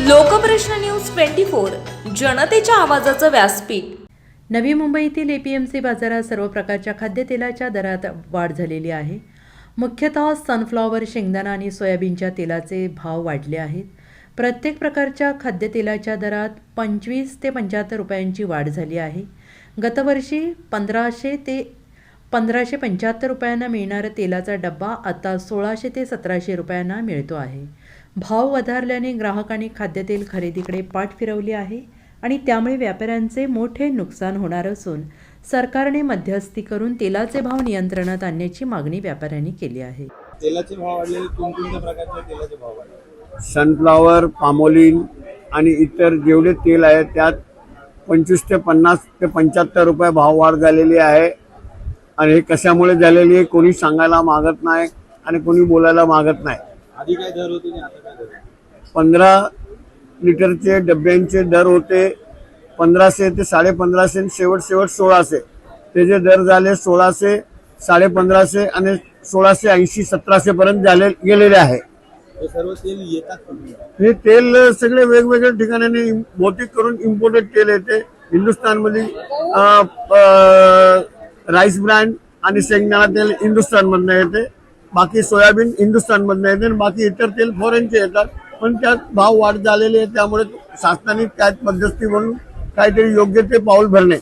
Lokprashna news twenty four जनतेच्या आवाजाचं व्यासपीठ. नवी मुंबईतील एपीएमसी बाजारात सर्व प्रकारच्या खाद्यतेलाच्या दरात वाढ झालेली आहे. मुख्यतः सनफ्लॉवर शेंगदाणा आणि सोयाबीनच्या तेलाचे भाव वाढले आहेत. प्रत्येक प्रकारच्या खाद्यतेलाच्या दरात पंचवीस ते पंच्याहत्तर रुपयांची वाढ झाली आहे. गतवर्षी पंधराशे ते पंधराशे पंच्याहत्तर रुपयांना मिळणारा तेलाचा डब्बा आता सोळाशे ते सतराशे रुपयांना मिळतो आहे. भाव वधारल्याने ग्राहकांनी खाद्यतेल खरेदीकडे पाठ फिरवली आहे आणि त्यामुळे व्यापाऱ्यांचे मोठे नुकसान होणार असून सरकारने मध्यस्थी करून तेलाचे भाव नियंत्रणात आणण्याची मागणी व्यापाऱ्यांनी केली आहे. तेलाचे भाव वाढलेले कोणकोणत्या प्रकारच्या तेलाचे भाव वाढले? सनफ्लॉवर पामोलिन आणि इतर जेवढे तेल आहे त्यात पंचवीस ते पन्नास ते पंच्याहत्तर रुपये भाव वाढ झालेली आहे. आणि हे कशामुळे झालेली आहे कोणी सांगायला मागत नाही आणि कोणी बोलायला मागत नाही. आधी काय दर होते आणि आता काय दर आहे? पंधरा लिटरचे डब्यांचे दर होते पंधराशे ते साडे पंधराशे आणि शेवट शेवट सोळाशे त्याचे दर झाले सोळाशे साडे पंधराशे आणि सोळाशे ऐंशी सतराशे पर्यंत झाले गेलेले आहे हे सर्व तेल येतात? हे तेल सगळे वेगवेगळ्या ठिकाणाने बहुतेक करून इम्पोर्टेड तेल येते हिंदुस्थानमध्ये राईस ब्रँड आणि शेंगदाणा तेल हिंदुस्थानमधनं येते बाकी सोयाबीन हिंदुस्थानमधनं येते आणि बाकी इतर तेल फॉरेनचे येतात. पण त्यात भाव वाढ झालेली आहे त्यामुळे शासनाने त्यात मध्यस्थी म्हणून काहीतरी योग्य ते पाऊल भरणे?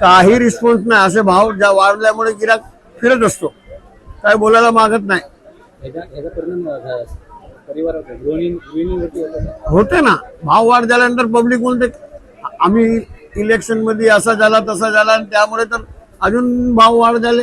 काही रिस्पॉन्स नाही. असे भाव ज्या वाढल्यामुळे गिराक फिरत असतो. काय बोलायला मागत नाही. होतो ना. भाव वाढ झाल्यानंतर पब्लिक बोलते आम्ही इलेक्शनमध्ये असा झाला तसा झाला आणि त्यामुळे तर अजून भाव वाढ झाले.